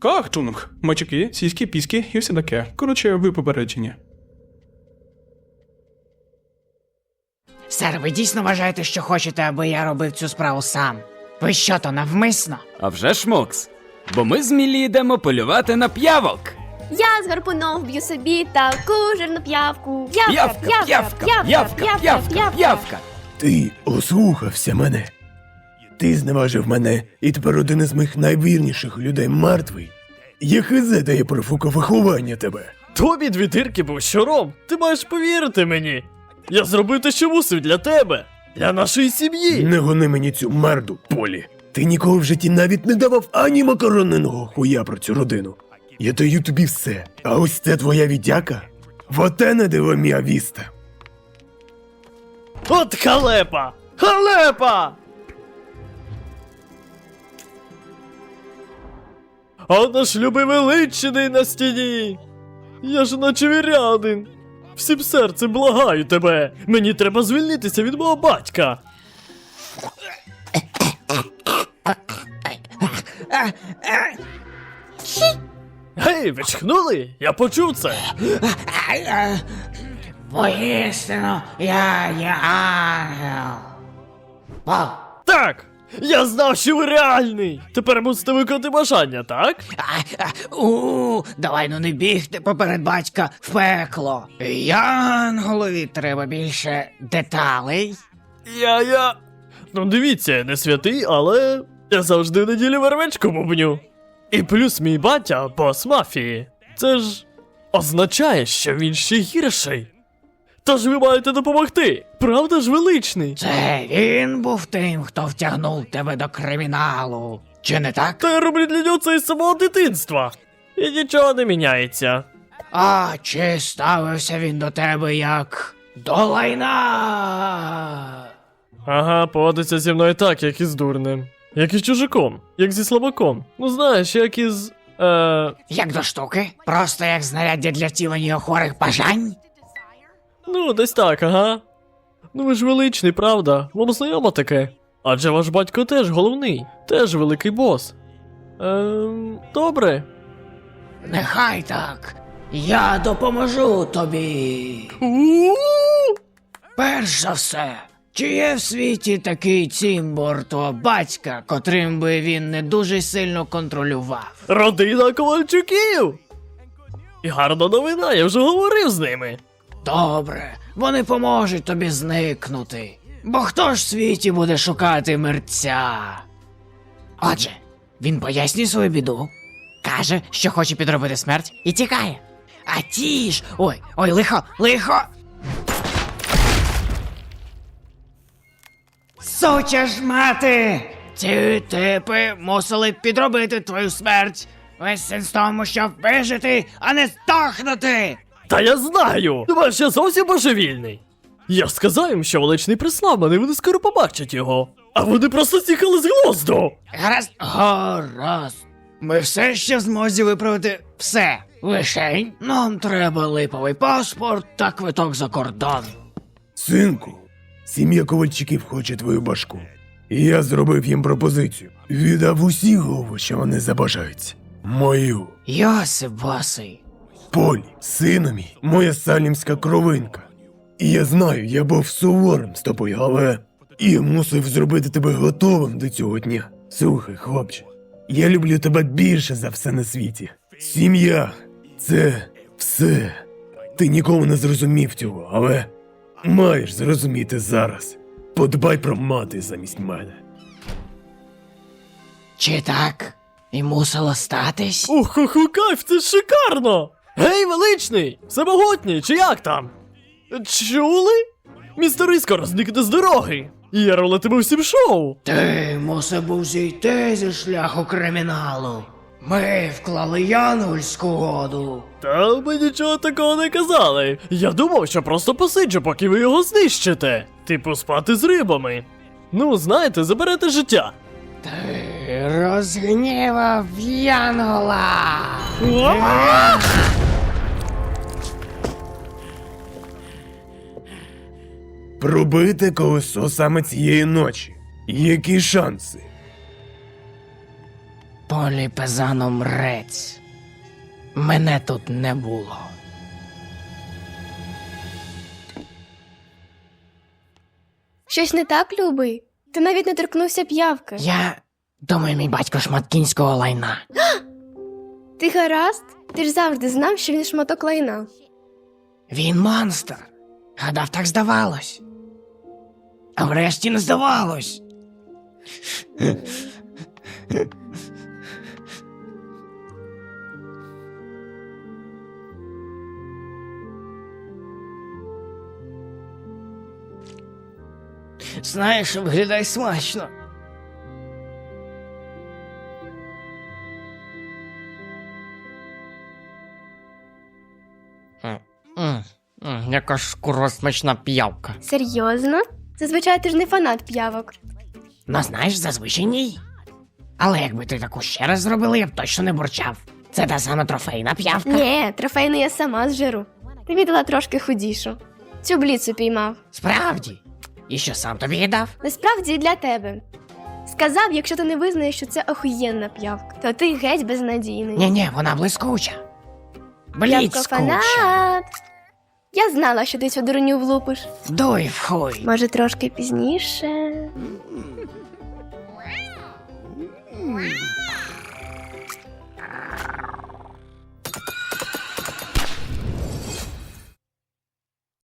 Кахтунг, мачки, сіські, піськи і все таке. Коротше, ви попереджені. Сер, ви дійсно вважаєте, що хочете, аби я робив цю справу сам? Ви що то навмисно? А вже ж Мокс. Бо ми з Мілі йдемо полювати на п'явок. Я з гарпуном вб'ю собі таку жирну п'явку. П'явка, п'явка, п'явка, п'явка, п'явка. Ти ослухався мене. Ти зневажив мене, і тепер один із моїх найвірніших людей мертвий. Я хизе дає профука виховання тебе. Тобі дві дирки був щуром. Ти маєш повірити мені. Я зробив те, що мусив для тебе, для нашої сім'ї. Не гони мені цю мерду, Полі. Ти ніколи в житті навіть не давав ані макароненого хуя про цю родину. Я даю тобі все. А ось це твоя віддяка? Воте не диво мія віста. От халепа! Халепа! А наш любий величений на стіні. Я ж наче вірянин. Всім серцем благаю тебе. Мені треба звільнитися від мого батька. Гей, ви чхнули? Я почув це. Воістину, я є ангел. Так! Я знав, що ви реальний! Тепер мусите виконати бажання, так? а, а, у, давай ну не бігти поперед батька в пекло. Янголові треба більше деталей. Я я. Ну дивіться, я не святий, але я завжди в неділю вервечку бубню. І плюс мій батя бос мафії. Це ж означає, що він ще гірший. Тож ви маєте допомогти, правда ж величний? Це він був тим, хто втягнув тебе до криміналу. Чи не так? Та я роблю для нього це із самого дитинства. І нічого не міняється. А чи ставився він до тебе як до лайна? Ага, поводиться зі мною так, як із дурним. Як із чужаком, як зі слабаком. Ну знаєш, як із. Е, Як до штуки? Просто як знаряддя для втілення хворих бажань? Ну, десь так, ага. Ну ви ж величний, правда? Вам знайомо таке. Адже ваш батько теж головний, теж великий бос. Ем, добре. Нехай так. Я допоможу тобі. Перш за все, чи є в світі такий цімбор твого батька, котрим би він не дуже сильно контролював? Родина Ковальчуків! І гарна новина, я вже говорив з ними. Добре, вони поможуть тобі зникнути. Бо хто ж в світі буде шукати мерця? Отже, він пояснює свою біду, каже, що хоче підробити смерть, і тікає. А ті ж. Ой, ой, лихо, лихо. Суча ж мати! Ці типи мусили підробити твою смерть. Весь сенс в тому, щоб вижити, а не здохнути. Та я знаю! Думаєш, я зовсім божевільний. Я ж сказав їм, що величний прислав мене, вони скоро побачать його. А вони просто з'їхали з глузду! Гаразд. Гаразд. Ми все ще в змозі виправити все. Лишень нам треба липовий паспорт та квиток за кордон. Синку, сім'я ковальчиків хоче твою башку. І я зробив їм пропозицію. Віддав усі голови, що вони забажають. Мою. Йосип босий. Полі, сину мій, моя салімська кровинка. І я знаю, я був суворим з тобою, але я мусив зробити тебе готовим до цього дня. Слухай, хлопче, я люблю тебе більше за все на світі. Сім'я це все. Ти ніколи не зрозумів цього, але маєш зрозуміти зараз. Подбай про мати замість мене. Чи так? І мусило статись? Ух, кайф, це шикарно! Гей, величний! Всемогутній, чи як там? Чули? Містер скоро зникне з дороги. І я ролитиму всім шоу. Ти мусив був зійти зі шляху криміналу. Ми вклали янгольську году. Та ми нічого такого не казали. Я думав, що просто посиджу, поки ви його знищите. Типу спати з рибами. Ну, знаєте, заберете життя. Ти розгнівав янгола. Пробити колесо саме цієї ночі. Які шанси? Поліпезаном рець. Мене тут не було. Щось не так, любий? Ти навіть не торкнувся п'явки. Я думаю, мій батько шмат кінського лайна. Ти гаразд? Ти ж завжди знав, що він шматок лайна. Він монстр. Гадав, так здавалось. А врешті не здавалось. Знаєш, виглядає смачно. Яка ж курва смачна п'явка. Серйозно? Зазвичай ти ж не фанат п'явок. Ну, знаєш, зазвичай ні. Але якби ти таку ще раз зробили, я б точно не бурчав. Це та сама трофейна п'явка. Ні, трофейну я сама зжиру. Ти віддала трошки худішу. Цю бліцу піймав. Справді. І що сам тобі її дав? Насправді і для тебе. Сказав, якщо ти не визнаєш, що це охуєнна п'явка, то ти геть безнадійний. Ні, ні, вона блискуча. Бліцкуча. фанат. Я знала, що ти цю дурню влупиш. Дуй в хуй. Може, трошки пізніше.